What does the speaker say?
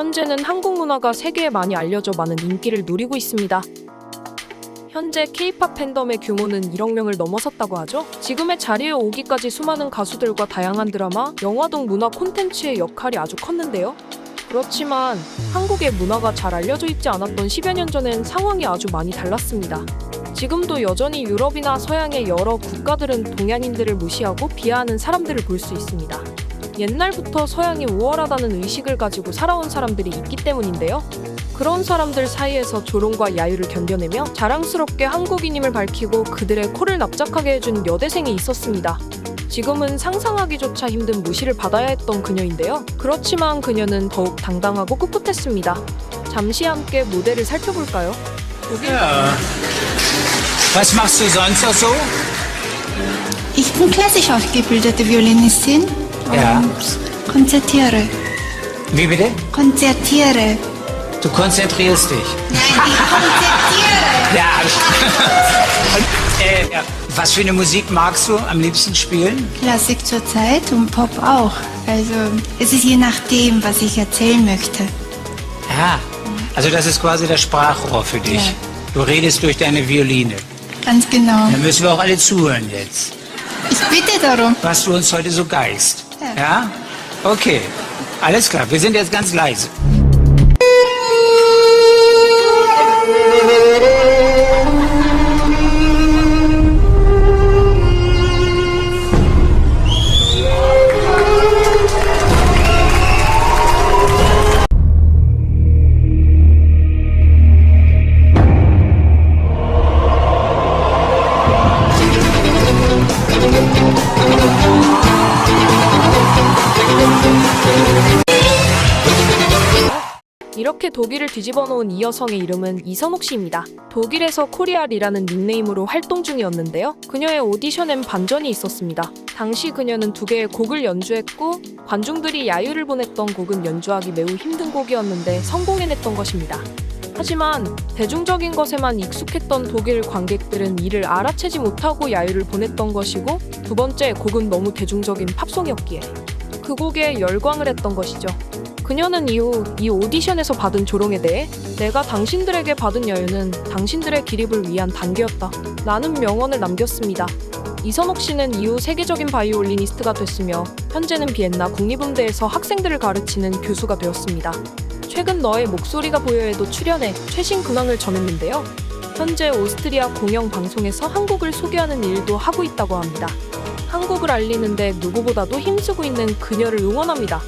현재는 한국 문화가 세계에 많이 알려져 많은 인기를 누리고 있습니다. 현재 K-팝 팬덤의 규모는 1억 명을 넘어섰다고 하죠. 지금의 자리에 오기까지 수많은 가수들과 다양한 드라마, 영화 등 문화 콘텐츠의 역할이 아주 컸는데요. 그렇지만 한국의 문화가 잘 알려져 있지 않았던 10여 년 전엔 상황이 아주 많이 달랐습니다. 지금도 여전히 유럽이나 서양의 여러 국가들은 동양인들을 무시하고 비하하는 사람들을 볼 수 있습니다. 옛날부터 서양이 우월하다는 의식을 가지고 살아온 사람들이 있기 때문인데요. 그런 사람들 사이에서 조롱과 야유를 견뎌내며 자랑스럽게 한국인임을 밝히고 그들의 코를 납작하게 해준 여대생이 있었습니다. 지금은 상상하기조차 힘든 무시를 받아야 했던 그녀인데요. 그렇지만 그녀는 더욱 당당하고 꿋꿋했습니다. 잠시 함께 무대를 살펴볼까요? 여기 Ja. Was machst du sonst noch so? Ich bin klassisch ausgebildete Violinistin Ja. konzertiere. Wie bitte? Konzertiere. Du konzentrierst dich. Nein, ich konzertiere. Ja. Und, äh, was für eine Musik magst du am liebsten spielen? Klassik zurzeit und Pop auch. Also es ist je nachdem, was ich erzählen möchte. Ja. Also das ist quasi das Sprachrohr für dich. Ja. Du redest durch deine Violine. Ganz genau. Dann müssen wir auch alle zuhören jetzt. Ich bitte darum. Was du uns heute so geist. Ja. Okay. Alles klar. Wir sind jetzt ganz leise. 이렇게 독일을 뒤집어 놓은 이 여성의 이름은 이선옥 씨입니다. 독일에서 코리알이라는 닉네임으로 활동 중이었는데요. 그녀의 오디션엔 반전이 있었습니다. 당시 그녀는 두 개의 곡을 연주했고 관중들이 야유를 보냈던 곡은 연주하기 매우 힘든 곡이었는데 성공해냈던 것입니다. 하지만 대중적인 것에만 익숙했던 독일 관객들은 이를 알아채지 못하고 야유를 보냈던 것이고 두 번째 곡은 너무 대중적인 팝송이었기에 그 곡에 열광을 했던 것이죠. 그녀는 이후 이 오디션에서 받은 조롱에 대해 내가 당신들에게 받은 여유는 당신들의 기립을 위한 단계였다. 라는 명언을 남겼습니다. 이선옥 씨는 이후 세계적인 바이올리니스트가 됐으며 현재는 비엔나 국립음대에서 학생들을 가르치는 교수가 되었습니다. 최근 너의 목소리가 보여에도 출연해 최신 근황을 전했는데요. 현재 오스트리아 공영 방송에서 한국을 소개하는 일도 하고 있다고 합니다. 한국을 알리는데 누구보다도 힘쓰고 있는 그녀를 응원합니다.